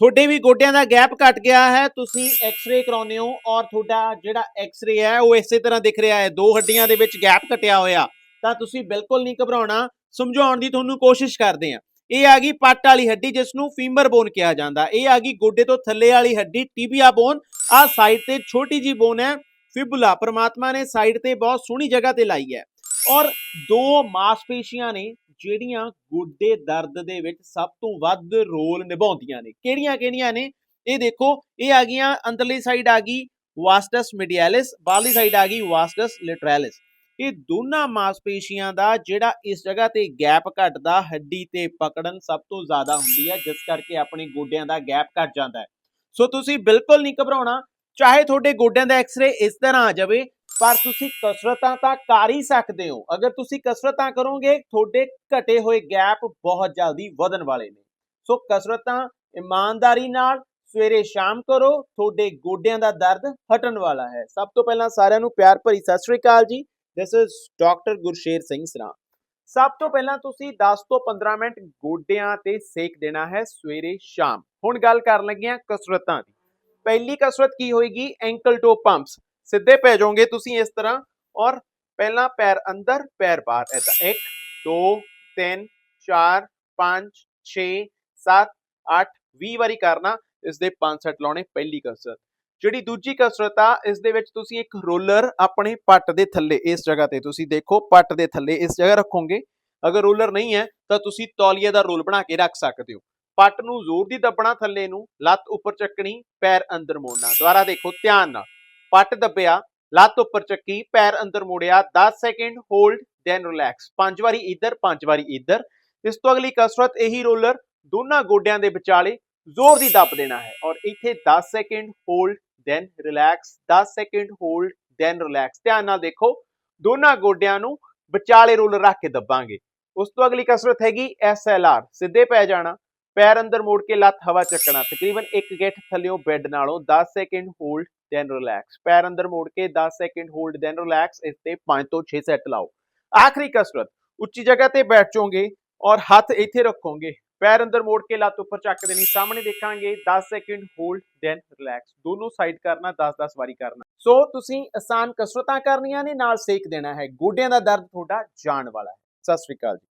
ਤੁਹਾਡੇ ਵੀ ਗੋਡਿਆਂ ਦਾ ਗੈਪ ਘਟ ਗਿਆ ਹੈ, ਤੁਸੀਂ ਐਕਸ-ਰੇ ਕਰਾਉਂਦੇ ਹੋ ਔਰ ਤੁਹਾਡਾ ਜਿਹੜਾ ਐਕਸ-ਰੇ ਹੈ, ਉਹ ਇਸੇ ਤਰ੍ਹਾਂ ਦਿਖ ਰਿਹਾ ਹੈ। ਦੋ ਹੱਡੀਆਂ ਦੇ ਵਿੱਚ ਗੈਪ ਘਟਿਆ ਹੋਇਆ, ਤਾਂ ਤੁਸੀਂ ਬਿਲਕੁਲ ਨਹੀਂ ਘਬਰਾਉਣਾ, ਸਮਝਾਉਣ ਦੀ ਤੁਹਾਨੂੰ ਕੋਸ਼ਿਸ਼ ਕਰਦੇ ਆ ਇਹ ਆ ਗਈ ਪੱਟ ਵਾਲੀ ਹੱਡੀ ਜਿਸ ਨੂੰ ਫੀਮਰ ਬੋਨ ਕਿਹਾ ਜਾਂਦਾ। ਇਹ ਆ ਗਈ ਗੋਡੇ ਤੋਂ ਥੱਲੇ ਵਾਲੀ ਹੱਡੀ ਟੀਬੀਆ ਬੋਨ ਆ ਸਾਈਡ ਤੇ ਛੋਟੀ ਜੀ ਬੋਨ ਹੈ ਫਿਬੂਲਾ ਪਰਮਾਤਮਾ ਨੇ ਸਾਈਡ ਤੇ ਬਹੁਤ ਸੋਹਣੀ ਜਗ੍ਹਾ ਤੇ ਲਾਈ ਹੈ। ਔਰ ਦੋ ਮਾਸਪੇਸ਼ੀਆਂ ਨੇ ਜਿਹੜੀਆਂ ਗੋਡੇ ਦਰਦ ਦੇ ਵਿੱਚ ਸਭ ਤੋਂ ਵੱਧ ਰੋਲ ਨਿਭਾਉਂਦੀਆਂ ਨੇ। ਕਿਹੜੀਆਂ ਕਿਹੜੀਆਂ ਨੇ? ਇਹ ਦੇਖੋ, ਇਹ ਆ ਗਈਆਂ, ਅੰਦਰਲੀ ਸਾਈਡ ਆ ਗਈ ਵਾਸਟਸ ਮੀਡੀਆਲਿਸ ਬਾਹਰਲੀ ਸਾਈਡ ਆ ਗਈ ਵਾਸਟਸ ਲਿਟਰੈਲਿਸ ਇਹ ਦੋਨਾਂ ਮਾਸਪੇਸ਼ੀਆਂ ਦਾ ਜਿਹੜਾ ਇਸ ਜਗ੍ਹਾ ਤੇ ਗੈਪ ਘਟਦਾ, ਹੱਡੀ ਤੇ ਪਕੜਨ ਸਭ ਤੋਂ ਜ਼ਿਆਦਾ ਹੁੰਦੀ ਹੈ ਜਿਸ ਕਰਕੇ ਆਪਣੇ ਗੋਡਿਆਂ ਦਾ ਗੈਪ ਘਟ ਜਾਂਦਾ ਹੈ। ਸੋ ਤੁਸੀਂ ਬਿਲਕੁਲ ਨਹੀਂ ਘਬਰਾਉਣਾ, ਚਾਹੇ ਤੁਹਾਡੇ ਗੋਡਿਆਂ ਦਾ ਐਕਸ-ਰੇ ਇਸ ਤਰ੍ਹਾਂ ਆ ਜਾਵੇ ਪਰ ਤੁਸੀਂ ਕਸਰਤਾਂ ਤਾਂ ਕਰ ਹੀ ਸਕਦੇ ਹੋ। ਅਗਰ ਤੁਸੀਂ ਕਸਰਤਾਂ ਕਰੋਗੇ, ਤੁਹਾਡੇ ਘਟੇ ਹੋਏ ਗੈਪ ਬਹੁਤ ਜਲਦੀ ਵਧਣ ਵਾਲੇ ਨੇ। ਸੋ ਕਸਰਤਾਂ ਇਮਾਨਦਾਰੀ ਨਾਲ ਸਵੇਰੇ ਸ਼ਾਮ ਕਰੋ, ਤੁਹਾਡੇ ਗੋਡਿਆਂ ਦਾ ਦਰਦ ਹਟਣ ਵਾਲਾ ਹੈ। ਸਭ ਤੋਂ ਪਹਿਲਾਂ ਸਾਰਿਆਂ ਨੂੰ ਪਿਆਰ ਭਰੀ ਸਤਿ ਸ੍ਰੀ ਅਕਾਲ ਜੀ। This is doctor Gursher Singh Sra. ਸਭ ਤੋਂ ਪਹਿਲਾਂ ਤੁਸੀਂ 10 ਤੋਂ 15 ਮਿੰਟ ਗੋਡਿਆਂ ਤੇ ਸੇਕ ਦੇਣਾ ਹੈ ਸਵੇਰੇ ਸ਼ਾਮ। ਹੁਣ ਗੱਲ ਕਰਨ ਲੱਗੇ ਹਾਂ ਕਸਰਤਾਂ ਦੀ। ਪਹਿਲੀ ਕਸਰਤ ਕੀ ਹੋਏਗੀ? ਐਂਕਲ ਟੋ ਪੰਪਸ ਸਿੱਧੇ ਪੈ ਜਾਓਗੇ ਤੁਸੀਂ ਇਸ ਤਰ੍ਹਾਂ ਔਰ ਪਹਿਲਾਂ ਪੈਰ ਅੰਦਰ, ਪੈਰ ਬਾਹਰ। ਐਦਾਂ 1 2 3 4 5 6 7 8 20 ਵਾਰੀ ਕਰਨਾ ਇਸ ਦੇ 5 ਸੈਟ ਲਾਉਣੇ, ਪਹਿਲੀ ਕਸਰਤ। ਜਿਹੜੀ ਦੂਜੀ ਕਸਰਤ ਆ ਇਸ ਦੇ ਵਿੱਚ ਤੁਸੀਂ ਇੱਕ ਰੋਲਰ ਆਪਣੇ ਪੱਟ ਦੇ ਥੱਲੇ, ਇਸ ਜਗ੍ਹਾ ਤੇ ਤੁਸੀਂ ਦੇਖੋ, ਪੱਟ ਦੇ ਥੱਲੇ ਇਸ ਜਗ੍ਹਾ ਰੱਖੋਗੇ। ਅਗਰ ਰੋਲਰ ਨਹੀਂ ਹੈ, ਤਾਂ ਤੁਸੀਂ ਤੌਲੀਏ ਦਾ ਰੋਲ ਬਣਾ ਕੇ ਰੱਖ ਸਕਦੇ ਹੋ। ਪੱਟ ਨੂੰ ਜ਼ੋਰ ਦੀ ਦੱਬਣਾ ਥੱਲੇ ਨੂੰ, ਲੱਤ ਉੱਪਰ ਚੱਕਣੀ, ਪੈਰ ਅੰਦਰ ਮੋੜਨਾ। ਦੁਬਾਰਾ ਦੇਖੋ, ਧਿਆਨ ਨਾਲ। ਪੱਟ ਦੱਬਿਆ, ਲੱਤ ਉੱਪਰ ਚੱਕੀ, ਪੈਰ ਅੰਦਰ ਮੋੜਿਆ 10 ਸੈਕਿੰਡ ਹੋਲਡ ਦੈਨ ਰਿਲੈਕਸ ਪੰਜ ਵਾਰੀ ਇੱਧਰ, ਪੰਜ ਵਾਰੀ ਇੱਧਰ। ਇਸ ਤੋਂ ਅਗਲੀ ਕਸਰਤ ਇਹੀ ਰੋਲਰ ਦੋਨਾਂ ਗੋਡਿਆਂ ਦੇ ਵਿਚਾਲੇ ਜ਼ੋਰ ਦੀ ਦੱਬ ਦੇਣਾ ਹੈ। ਔਰ ਇੱਥੇ 10 second hold then relax 10 second hold then relax ਧਿਆਨ ਨਾਲ ਦੇਖੋ, ਦੋਨਾਂ ਗੋਡਿਆਂ ਨੂੰ ਵਿਚਾਲੇ ਰੋਲਰ ਰੱਖ ਕੇ ਦੱਬਾਂਗੇ। ਉਸ ਤੋਂ ਅਗਲੀ ਕਸਰਤ ਹੈਗੀ ਐਸ ਐਲ ਆਰ। ਸਿੱਧੇ ਪੈ ਜਾਣਾ। ਪੈਰ ਅੰਦਰ ਮੋੜ ਕੇ ਲੱਤ ਹਵਾ ਚੱਕਣਾ, ਤਕਰੀਬਨ ਇੱਕ ਗਿੱਠ ਥੱਲਿਓ ਬੈੱਡ ਨਾਲੋਂ 10 ਸੈਕਿੰਡ ਹੋਲਡ ਦੈਨ ਰਿਲੈਕਸ ਪੈਰ ਅੰਦਰ ਮੋੜ ਕੇ 10 ਸੈਕਿੰਡ ਹੋਲਡ ਦੈਨ ਰਿਲੈਕਸ ਇਸ ਤੇ 5 ਤੋਂ 6 ਸੈਟ ਲਾਓ। ਆਖਰੀ ਕਸਰਤ, ਉੱਚੀ ਜਗ੍ਹਾ ਤੇ ਬੈਠੋਗੇ ਔਰ ਹੱਥ ਇੱਥੇ ਰੱਖੋਗੇ। ਪੈਰ ਅੰਦਰ ਮੋੜ ਕੇ ਲੱਤ ਉੱਪਰ ਚੱਕ ਦੇਣੀ, ਸਾਹਮਣੇ ਦੇਖਾਂਗੇ 10 ਸੈਕਿੰਡ ਹੋਲਡ ਦੈਨ ਰਿਲੈਕਸ ਦੋਨੋਂ ਸਾਈਡ ਕਰਨਾ 10-10 ਵਾਰੀ ਕਰਨਾ। ਸੋ ਤੁਸੀਂ ਆਸਾਨ ਕਸਰਤਾਂ ਕਰਨੀਆਂ ਨੇ, ਨਾਲ ਸੇਕ ਦੇਣਾ ਹੈ। ਗੋਡਿਆਂ ਦਾ ਦਰਦ ਤੁਹਾਡਾ ਜਾਣ ਵਾਲਾ ਹੈ। ਸਤਿ ਸ਼੍ਰੀ ਅਕਾਲ ਜੀ।